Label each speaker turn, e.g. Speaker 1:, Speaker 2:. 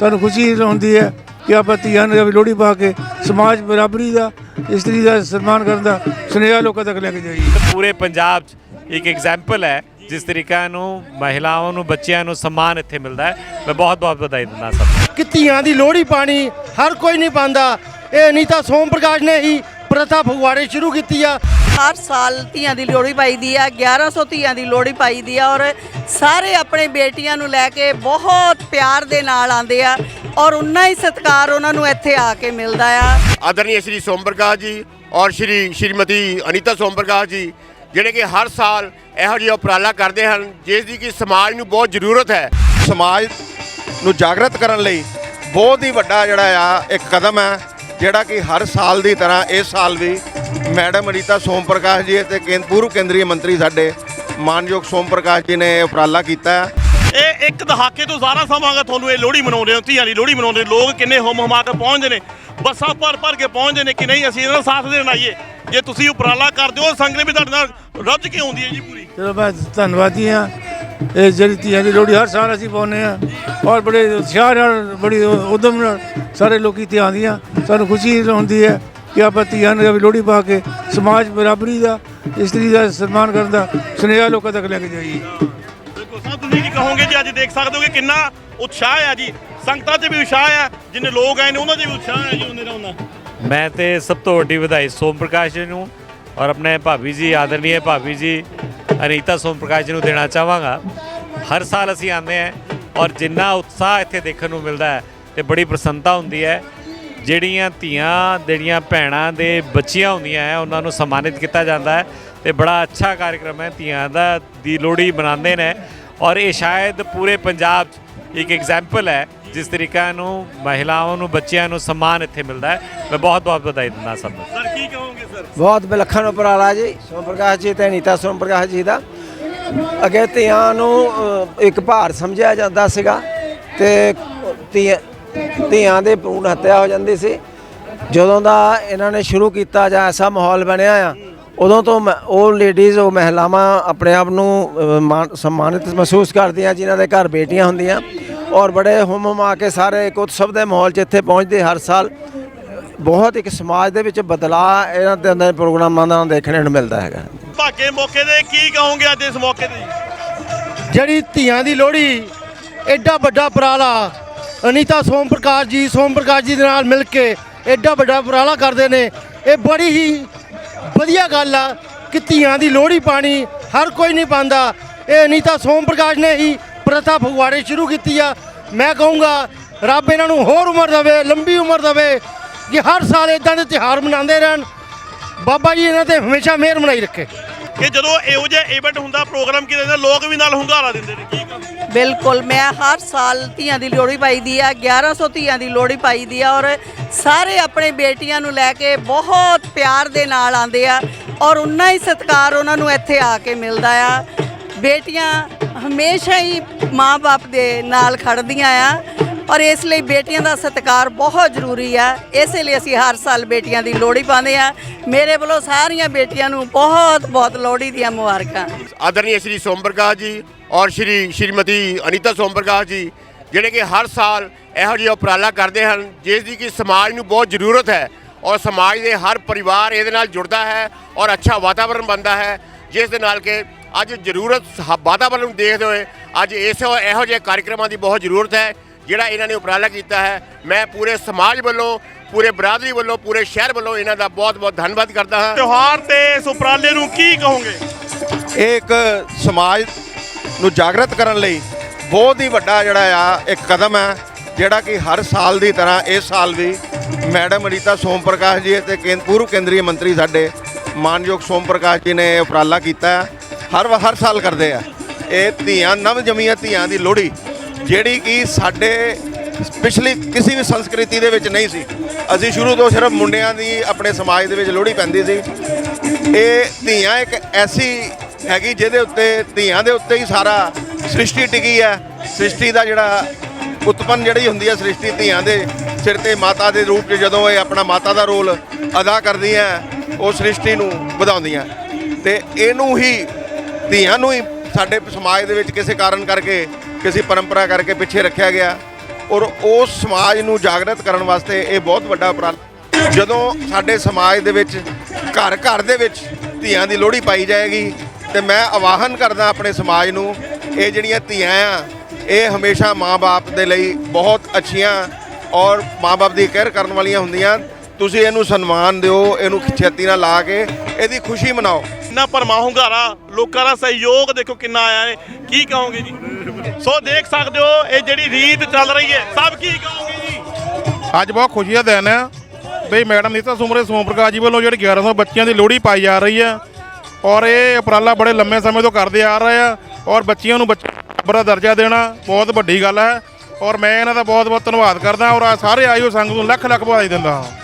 Speaker 1: ਸਾਨੂੰ ਖੁਸ਼ੀ ਹੁੰਦੀ ਹੈ ਕਿ ਆਪਾਂ ਧੀਆਂ ਨੂੰ ਲੋਹੜੀ ਪਾ ਕੇ ਸਮਾਜ ਬਰਾਬਰੀ ਦਾ ਇਸਤਰੀ ਦਾ ਸਨਮਾਨ ਕਰਨ ਦਾ ਸੁਨੇਹਾ ਲੋਕਾਂ ਤੱਕ ਲੈ ਕੇ ਜਾਈਏ।
Speaker 2: ਪੂਰੇ ਪੰਜਾਬ 'ਚ ਇੱਕ ਐਗਜ਼ਾਮਪਲ ਹੈ ਜਿਸ ਤਰੀਕਾ ਨੂੰ ਮਹਿਲਾਵਾਂ ਨੂੰ ਬੱਚਿਆਂ ਨੂੰ ਸਨਮਾਨ ਇੱਥੇ ਮਿਲਦਾ ਹੈ। ਮੈਂ ਬਹੁਤ ਬਹੁਤ ਵਧਾਈ ਦਿੰਦਾ ਸਭ
Speaker 3: ਕਿ ਧੀਆਂ ਦੀ ਲੋਹੜੀ ਪਾਣੀ ਹਰ ਕੋਈ ਨਹੀਂ ਪਾਉਂਦਾ। ਇਹ ਅਨੀਤਾ ਸੋਮ ਪ੍ਰਕਾਸ਼ ਨੇ ਹੀ ਪ੍ਰਥਾ ਫਗਵਾੜੇ ਸ਼ੁਰੂ ਕੀਤੀ ਆ।
Speaker 4: ਹਰ ਸਾਲ ਧੀਆਂ ਦੀ ਲੋਹੜੀ ਪਾਈਦੀ ਆ 1100 ਧੀਆਂ ਦੀ ਲੋਹੜੀ ਪਾਈਦੀ ਆ ਔਰ ਸਾਰੇ ਆਪਣੇ ਬੇਟੀਆਂ ਨੂੰ ਲੈ ਕੇ ਬਹੁਤ ਪਿਆਰ ਦੇ ਨਾਲ ਆਉਂਦੇ ਆ ਔਰ ਉਨਾ ਹੀ ਸਤਿਕਾਰ ਉਹਨਾਂ ਨੂੰ ਇੱਥੇ ਆ ਕੇ ਮਿਲਦਾ ਆ।
Speaker 5: ਆਦਰਨੀ ਸ਼੍ਰੀ ਸੋਮ ਜੀ ਔਰ ਸ਼੍ਰੀ ਸ਼੍ਰੀਮਤੀ ਅਨੀਤਾ ਸੋਮ ਜੀ ਜਿਹੜੇ ਕਿ ਹਰ ਸਾਲ ਇਹੋ ਜਿਹਾ ਉਪਰਾਲਾ ਕਰਦੇ ਹਨ ਜਿਸ ਦੀ ਕਿ ਸਮਾਜ ਨੂੰ ਬਹੁਤ ਜ਼ਰੂਰਤ ਹੈ।
Speaker 6: ਸਮਾਜ ਨੂੰ ਜਾਗਰਤ ਕਰਨ ਲਈ ਬਹੁਤ ਹੀ ਵੱਡਾ ਜਿਹੜਾ ਆ ਇੱਕ ਕਦਮ ਹੈ। ਜਿਹੜਾ ਕਿ ਹਰ ਸਾਲ ਦੀ ਤਰ੍ਹਾਂ ਇਸ ਸਾਲ ਵੀ ਮੈਡਮ ਅਨੀਤਾ ਸੋਮ ਪ੍ਰਕਾਸ਼ ਜੀ ਅਤੇ ਕੇਂਦ ਪੂਰਵ ਕੇਂਦਰੀ ਮੰਤਰੀ ਸਾਡੇ ਮਾਨਯੋਗ ਸੋਮ ਪ੍ਰਕਾਸ਼ ਜੀ ਨੇ ਉਪਰਾਲਾ ਕੀਤਾ ਹੈ।
Speaker 7: ਇਹ ਇੱਕ ਦਹਾਕੇ ਤੋਂ ਜ਼ਿਆਦਾ ਸਮਾਂ ਗਾ ਤੁਹਾਨੂੰ ਇਹ ਲੋਹੜੀ ਮਨਾਉਂਦੇ ਹੋ ਧੀਆਂ ਦੀ ਲੋਹੜੀ ਮਨਾਉਂਦੇ ਲੋਕ ਕਿੰਨੇ ਹੁਮ ਹੁਮਾ ਕੇ ਪਹੁੰਚਦੇ ਨੇ ਬੱਸਾਂ ਭਰ ਭਰ ਕੇ ਪਹੁੰਚਦੇ ਨੇ ਕਿ ਨਹੀਂ ਅਸੀਂ ਇਹਨਾਂ ਦਾ ਸਾਥ ਦੇਣ ਆਈਏ। ਜੇ ਤੁਸੀਂ ਉਪਰਾਲਾ ਕਰਦੇ ਹੋ ਸੰਗਤ ਵੀ ਤੁਹਾਡੇ ਨਾਲ ਰੱਜ ਕੇ ਆਉਂਦੀ ਹੈ ਜੀ ਪੂਰੀ।
Speaker 1: ਚਲੋ ਮੈਂ ਧੰਨਵਾਦੀ ਹਾਂ। ਇਹ ਜਿਹੜੀ ਧੀਆਂ ਦੀ ਲੋਹੜੀ ਹਰ ਸਾਲ ਅਸੀਂ ਪਾਉਂਦੇ ਹਾਂ। ਔਰ ਬੜੇ ਉਤਸ਼ਾਹ ਨਾਲ ਬੜੀ ਉਦਮ ਨਾਲ ਸਾਰੇ ਲੋਕੀ ਇੱਥੇ ਆਉਂਦੀਆਂ। ਸਾਨੂੰ ਖੁਸ਼ੀ ਹੁੰਦੀ ਹੈ ਕਿ ਆਪਾਂ ਧੀਆਂ ਨੂੰ ਲੋਹੜੀ ਪਾ ਕੇ ਸਮਾਜ ਬਰਾਬਰੀ ਦਾ ਇਸਤਰੀ ਦਾ ਸਨਮਾਨ ਕਰਨ ਦਾ ਸੁਨੇਹਾ ਲੋਕਾਂ ਤੱਕ ਲੈ ਕੇ ਜਾਈਏ।
Speaker 7: ਬਿਲਕੁਲ ਸਾਹਿਬ ਤੁਸੀਂ ਕੀ ਕਹੋਗੇ ਜੀ? ਅੱਜ ਦੇਖ ਸਕਦੇ ਹੋ ਕਿ ਕਿੰਨਾ ਉਤਸ਼ਾਹ ਹੈ ਜੀ। ਸੰਗਤਾਂ 'ਚ ਵੀ ਉਤਸ਼ਾਹ ਹੈ ਜਿੰਨੇ ਲੋਕ ਆਏ ਨੇ ਉਹਨਾਂ 'ਚ ਵੀ ਉਤਸ਼ਾਹ ਹੈ ਜੀ ਉਹਨੇ ਦਾ ਉਹਨਾਂ।
Speaker 2: ਮੈਂ ਤੇ ਸਭ ਤੋਂ ਵੱਡੀ ਵਧਾਈ ਸੋਮ ਪ੍ਰਕਾਸ਼ ਜੀ ਨੂੰ ਔਰ ਆਪਣੇ ਭਾਬੀ ਜੀ ਆਦਰਨੀय ਭਾਬੀ ਜੀ ਅਨੀਤਾ ਸੋਮ ਪ੍ਰਕਾਸ਼ ਜੀ ਨੂੰ ਦੇਣਾ ਚਾਹਾਂਗਾ। ਹਰ ਸਾਲ ਅਸੀਂ ਆਉਂਦੇ ਹਾਂ ਔਰ ਜਿੰਨਾ ਉਤਸ਼ਾਹ ਇੱਥੇ ਦੇਖਣ ਨੂੰ ਮਿਲਦਾ ਹੈ ਤੇ ਬੜੀ ਪ੍ਰਸੰਨਤਾ ਹੁੰਦੀ ਹੈ। ਜਿਹੜੀਆਂ ਧੀਆਂ, ਜਿਹੜੀਆਂ ਭੈਣਾਂ ਦੇ ਬੱਚੀਆਂ ਹੁੰਦੀਆਂ ਹੈ, ਉਹਨਾਂ ਨੂੰ ਸਨਮਾਨਿਤ ਕੀਤਾ ਜਾਂਦਾ ਹੈ ਤੇ ਬੜਾ ਅੱਛਾ ਕਾਰਜਕ੍ਰਮ ਹੈ। ਧੀਆਂ ਦਾ ਦੀ ਲੋਹੜੀ ਮਨਾਉਂਦੇ ਨੇ ਔਰ ਇਹ ਸ਼ਾਇਦ ਪੂਰੇ ਪੰਜਾਬ 'ਚ ਇੱਕ ਐਗਜ਼ਾਮਪਲ ਹੈ, ਜਿਸ ਤਰੀਕਾ ਨੂੰ ਮਹਿਲਾਵਾਂ ਨੂੰ, ਬੱਚਿਆਂ ਨੂੰ ਸਨਮਾਨ ਇੱਥੇ ਮਿਲਦਾ ਹੈ। ਮੈਂ ਬਹੁਤ ਬਹੁਤ ਵਧਾਈ ਦਿੰਦਾ ਸਭ ਨੂੰ।
Speaker 7: ਸਰ ਕੀ ਕਹੋਗੇ?
Speaker 3: ਬਹੁਤ ਵਿਲੱਖਣ ਉਪਰਾਲਾ ਜੀ। ਸੋਮ ਪ੍ਰਕਾਸ਼ ਜੀ ਤੇ ਅਨੀਤਾ ਸੋਮ ਪ੍ਰਕਾਸ਼ ਜੀ ਦਾ। ਅੱਗੇ ਧੀਆਂ ਨੂੰ ਇੱਕ ਭਾਰ ਸਮਝਿਆ ਜਾਂਦਾ ਸੀਗਾ ਤੇ ਧੀਆਂ ਧੀਆਂ ਦੇ ਭਰੂਣ ਹੱਤਿਆ ਹੋ ਜਾਂਦੀ ਸੀ। ਜਦੋਂ ਦਾ ਇਹਨਾਂ ਨੇ ਸ਼ੁਰੂ ਕੀਤਾ ਜਾਂ ਐਸਾ ਮਾਹੌਲ ਬਣਿਆ ਆ ਉਦੋਂ ਤੋਂ ਮ- ਉਹ ਲੇਡੀਜ਼ ਉਹ ਮਹਿਲਾਵਾਂ ਆਪਣੇ ਆਪ ਨੂੰ ਅ, ਸਨਮਾਨਿਤ ਮਹਿਸੂਸ ਕਰਦੀਆਂ ਜਿਨ੍ਹਾਂ ਦੇ ਘਰ ਬੇਟੀਆਂ ਹੁੰਦੀਆਂ। ਔਰ ਬੜੇ ਹੁਮ ਹੁਮਾ ਕੇ ਸਾਰੇ ਇੱਕ ਉਤਸਵ ਦੇ ਮਾਹੌਲ 'ਚ ਇੱਥੇ ਪਹੁੰਚਦੇ ਹਰ ਸਾਲ। ਬਹੁਤ ਇੱਕ ਸਮਾਜ ਦੇ ਵਿੱਚ ਬਦਲਾਅ ਇਹਨਾਂ ਦੇ ਅੰਦਰ ਪ੍ਰੋਗਰਾਮਾਂ ਦਾ ਦੇਖਣ ਨੂੰ ਮਿਲਦਾ ਹੈਗਾ।
Speaker 7: ਭਾਗੇ ਮੌਕੇ ਤੇ ਕੀ ਕਹੋਗੇ ਅੱਜ ਇਸ ਮੌਕੇ ਤੇ ਜੀ
Speaker 3: ਜਿਹੜੀ ਧੀਆਂ ਦੀ ਲੋਹੜੀ ਐਡਾ ਵੱਡਾ ਉਪਰਾਲਾ ਅਨੀਤਾ ਸੋਮ ਪ੍ਰਕਾਸ਼ ਜੀ ਸੋਮ ਪ੍ਰਕਾਸ਼ ਜੀ ਦੇ ਨਾਲ ਮਿਲ ਕੇ ਐਡਾ ਵੱਡਾ ਉਪਰਾਲਾ ਕਰਦੇ ਨੇ ਇਹ ਬੜੀ ਹੀ ਵਧੀਆ ਗੱਲ ਆ ਕਿ ਧੀਆਂ ਦੀ ਲੋਹੜੀ ਪਾਣੀ ਹਰ ਕੋਈ ਨਹੀਂ ਪਾਉਂਦਾ। ਇਹ ਅਨੀਤਾ ਸੋਮ ਪ੍ਰਕਾਸ਼ ਨੇ ਹੀ ਪ੍ਰਥਾ ਫਗਵਾੜੇ ਸ਼ੁਰੂ ਕੀਤੀ ਆ। ਮੈਂ ਕਹੂੰਗਾ ਰੱਬ ਇਹਨਾਂ ਨੂੰ ਹੋਰ ਉਮਰ ਦੇਵੇ ਲੰਬੀ ਉਮਰ ਦੇਵੇ। ਕਿ ਹਰ ਸਾਲ ਇਦਾਂ ਦੇ ਤਿਉਹਾਰ ਮਨਾਉਂਦੇ ਰਹਿਣ ਬਾਬਾ ਜੀ ਇਹਨਾਂ ਤੇ ਹਮੇਸ਼ਾ ਮਿਹਰ ਬਣਾਈ ਰੱਖੇ।
Speaker 7: ਕਿ ਜਦੋਂ ਇਹੋ ਜਿਹਾ ਇਵੈਂਟ ਹੁੰਦਾ ਪ੍ਰੋਗਰਾਮ ਕੀਤੇ ਜਾਂਦੇ ਲੋਕ ਵੀ ਨਾਲ ਹੁੰਗਾਰਾ ਦਿੰਦੇ ਨੇ ਕੀ ਕਹੋਗੇ
Speaker 4: ਬਿਲਕੁਲ ਮੈਂ ਹਰ ਸਾਲ ਧੀਆਂ ਦੀ ਲੋਹੜੀ ਪਾਈਦੀ ਆ 1100 ਧੀਆਂ ਦੀ ਲੋਹੜੀ ਪਾਈਦੀ ਆ ਔਰ ਸਾਰੇ ਆਪਣੇ ਬੇਟੀਆਂ ਨੂੰ ਲੈ ਕੇ ਬਹੁਤ ਪਿਆਰ ਦੇ ਨਾਲ ਆਉਂਦੇ ਆ ਔਰ ਉਨਾ ਹੀ ਸਤਿਕਾਰ ਉਹਨਾਂ ਨੂੰ ਇੱਥੇ ਆ ਕੇ ਮਿਲਦਾ ਆ। ਬੇਟੀਆਂ ਹਮੇਸ਼ਾ ਹੀ ਮਾਂ-ਬਾਪ ਦੇ ਨਾਲ ਖੜਦੀਆਂ ਆ ਔਰ ਇਸ ਲਈ ਬੇਟੀਆਂ ਦਾ ਸਤਿਕਾਰ ਬਹੁਤ ਜ਼ਰੂਰੀ ਹੈ। ਇਸ ਲਈ ਅਸੀਂ ਹਰ ਸਾਲ ਬੇਟੀਆਂ ਦੀ ਲੋਹੜੀ ਪਾਉਂਦੇ ਆ ਮੇਰੇ ਵੱਲੋਂ ਸਾਰੀਆਂ ਬੇਟੀਆਂ ਨੂੰ ਬਹੁਤ ਬਹੁਤ ਲੋਹੜੀ ਦੀਆਂ ਮੁਬਾਰਕਾਂ।
Speaker 5: ਆਦਰਨੀ ਸ਼੍ਰੀ ਸੋਮ ਪ੍ਰਕਾਸ਼ ਜੀ ਔਰ ਸ਼੍ਰੀ ਸ਼੍ਰੀਮਤੀ ਅਨੀਤਾ ਸੋਮ ਪ੍ਰਕਾਸ਼ ਜੀ, ਜਿਹੜੇ ਕਿ ਹਰ ਸਾਲ ਇਹੋ ਜਿਹਾ ਉਪਰਾਲਾ ਕਰਦੇ ਹਨ, ਜਿਸ ਦੀ ਕਿ ਸਮਾਜ ਨੂੰ ਬਹੁਤ ਜ਼ਰੂਰਤ ਹੈ ਔਰ ਸਮਾਜ ਦੇ ਹਰ ਪਰਿਵਾਰ ਇਹਦੇ ਨਾਲ ਜੁੜਦਾ ਹੈ ਔਰ ਅੱਛਾ ਵਾਤਾਵਰਣ ਬਣਦਾ ਹੈ, ਜਿਸ ਦੇ ਨਾਲ ਕਿ ਅੱਜ ਜ਼ਰੂਰਤ ਵਾਤਾਵਰਣ ਨੂੰ ਦੇਖਦੇ ਹੋਏ ਅੱਜ ਇਸ ਇਹੋ ਜਿਹੇ ਕਾਰਜਕ੍ਰਮਾਂ ਦੀ ਬਹੁਤ ਜ਼ਰੂਰਤ ਹੈ। ਜਿਹੜਾ ਇਹਨਾਂ ਨੇ ਉਪਰਾਲਾ ਕੀਤਾ ਹੈ ਮੈਂ ਪੂਰੇ ਸਮਾਜ ਵੱਲੋਂ ਪੂਰੇ ਬਰਾਦਰੀ ਵੱਲੋਂ ਪੂਰੇ ਸ਼ਹਿਰ ਵੱਲੋਂ ਇਹਨਾਂ ਦਾ ਬਹੁਤ ਬਹੁਤ ਧੰਨਵਾਦ ਕਰਦਾ ਹਾਂ।
Speaker 7: ਤਿਉਹਾਰ ਤੇ ਇਸ ਉਪਰਾਲੇ ਨੂੰ ਕੀ ਕਹੋਗੇ?
Speaker 6: ਇਹ ਇੱਕ ਸਮਾਜ ਨੂੰ ਜਾਗਰਤ ਕਰਨ ਲਈ ਬਹੁਤ ਹੀ ਵੱਡਾ ਜਿਹੜਾ ਆ ਇੱਕ ਕਦਮ ਹੈ ਜਿਹੜਾ ਕਿ ਹਰ ਸਾਲ ਦੀ ਤਰ੍ਹਾਂ ਇਸ ਸਾਲ ਵੀ ਮੈਡਮ ਅਨੀਤਾ ਸੋਮ ਪ੍ਰਕਾਸ਼ ਜੀ ਅਤੇ ਕੇਂਦ ਪੂਰਵ ਕੇਂਦਰੀ ਮੰਤਰੀ ਸਾਡੇ ਮਾਨਯੋਗ ਸੋਮ ਪ੍ਰਕਾਸ਼ ਜੀ ਨੇ ਇਹ ਉਪਰਾਲਾ ਕੀਤਾ ਹੈ। ਹਰ ਵ- ਹਰ ਸਾਲ ਕਰਦੇ ਆ। ਇਹ ਧੀਆਂ ਨਵ ਜੰਮੀਆਂ ਧੀਆਂ ਦੀ ਲੋਹੜੀ ਜਿਹੜੀ ਕਿ ਸਾਡੇ ਪਿਛਲੀ ਕਿਸੇ ਵੀ ਸੰਸਕ੍ਰਿਤੀ ਦੇ ਵਿੱਚ ਨਹੀਂ ਸੀ। ਅਸੀਂ ਸ਼ੁਰੂ ਤੋਂ ਸਿਰਫ ਮੁੰਡਿਆਂ ਦੀ ਆਪਣੇ ਸਮਾਜ ਦੇ ਵਿੱਚ ਲੋਹੜੀ ਪੈਂਦੀ ਸੀ। ਇਹ ਧੀਆਂ ਇੱਕ ਐਸੀ ਹੈਗੀ ਜਿਹਦੇ ਉੱਤੇ, ਧੀਆਂ ਦੇ ਉੱਤੇ ਹੀ ਸਾਰਾ ਸ੍ਰਿਸ਼ਟੀ ਟਿਕੀ ਹੈ। ਸ੍ਰਿਸ਼ਟੀ ਦਾ ਜਿਹੜਾ ਉਤਪੰਨ ਜਿਹੜੀ ਹੁੰਦੀ ਹੈ ਸ੍ਰਿਸ਼ਟੀ ਧੀਆਂ ਦੇ ਸਿਰ ਤੇ ਮਾਤਾ ਦੇ ਰੂਪ 'ਚ ਜਦੋਂ ਇਹ ਆਪਣਾ ਮਾਤਾ ਦਾ ਰੋਲ ਅਦਾ ਕਰਦੀਆਂ, ਉਹ ਸ੍ਰਿਸ਼ਟੀ ਨੂੰ ਵਧਾਉਂਦੀਆਂ। ਤੇ ਇਹਨੂੰ ਹੀ, ਧੀਆਂ ਨੂੰ ਹੀ ਸਾਡੇ ਸਮਾਜ ਦੇ ਵਿੱਚ ਕਿਸੇ ਕਾਰਨ ਕਰਕੇ ਕਿਸੇ ਪਰੰਪਰਾ ਕਰਕੇ ਪਿੱਛੇ ਰੱਖਿਆ ਗਿਆ ਔਰ ਉਸ ਸਮਾਜ ਨੂੰ ਜਾਗਰਤ ਕਰਨ ਵਾਸਤੇ ਇਹ ਬਹੁਤ ਵੱਡਾ ਉਪਰਾਲਾ ਜਦੋਂ ਸਾਡੇ ਸਮਾਜ ਦੇ ਵਿੱਚ ਘਰ ਘਰ ਦੇ ਵਿੱਚ ਧੀਆਂ ਦੀ ਲੋਹੜੀ ਪਾਈ ਜਾਏਗੀ ਤੇ ਮੈਂ ਆਵਾਹਨ ਕਰਦਾ ਆਪਣੇ ਸਮਾਜ ਨੂੰ, ਇਹ ਜਿਹੜੀਆਂ ਧੀਆਂ ਆ, ਇਹ ਹਮੇਸ਼ਾ ਮਾਂ-ਬਾਪ ਦੇ ਲਈ ਬਹੁਤ ਅੱਛੀਆਂ ਔਰ ਮਾਂ-ਬਾਪ ਦੀ ਕੇਅਰ ਕਰਨ ਵਾਲੀਆਂ ਹੁੰਦੀਆਂ। ਤੁਸੀਂ ਇਹਨੂੰ ਸਨਮਾਨ ਦਿਓ, ਇਹਨੂੰ ਛੇਤੀ ਨਾਲ ਲਾ ਕੇ ਇਹਦੀ ਖੁਸ਼ੀ ਮਨਾਓ।
Speaker 7: ਇੰਨਾ ਪਰਮਾ ਹੁੰਗਾਰਾ, ਲੋਕਾਂ ਦਾ ਸਹਿਯੋਗ ਦੇਖੋ ਕਿੰਨਾ ਆਇਆ ਹੈ। ਕੀ ਕਹੋਗੇ ਜੀ? ਸੋ ਦੇਖ ਸਕਦੇ ਹੋ, ਇਹ ਜਿਹੜੀ ਰੀਤ ਚੱਲ ਰਹੀ ਹੈ, ਸਭ ਕੀ ਕਹੋਗੇ ਜੀ?
Speaker 8: ਅੱਜ ਬਹੁਤ ਖੁਸ਼ੀ ਦਾ ਦਿਨ ਹੈ। ਬਈ ਮੈਡਮ ਨੀਤਾ ਸੁਮਰੇ ਸੋਮ ਪ੍ਰਕਾਸ਼ ਜੀ ਵੱਲੋਂ ਜਿਹੜੀ 1100 ਬੱਚਿਆਂ ਦੀ ਲੋਹੜੀ ਪਾਈ ਜਾ ਰਹੀ ਹੈ ਔਰ ਇਹ ਉਪਰਾਲਾ ਬੜੇ ਲੰਮੇ ਸਮੇਂ ਤੋਂ ਕਰਦੇ ਆ ਰਹੇ ਆ ਔਰ ਬੱਚਿਆਂ ਨੂੰ ਬੱਚਾ ਦਾ ਦਰਜਾ ਦੇਣਾ ਬਹੁਤ ਵੱਡੀ ਗੱਲ ਹੈ ਔਰ ਮੈਂ ਇਹਨਾਂ ਦਾ ਬਹੁਤ ਬਹੁਤ ਧੰਨਵਾਦ ਕਰਦਾ ਔਰ ਆਹ ਸਾਰੇ ਆਇਓ ਸੰਗ ਨੂੰ ਲੱਖ ਲੱਖ ਵਧਾਈ ਦਿੰਦਾ ਹਾਂ।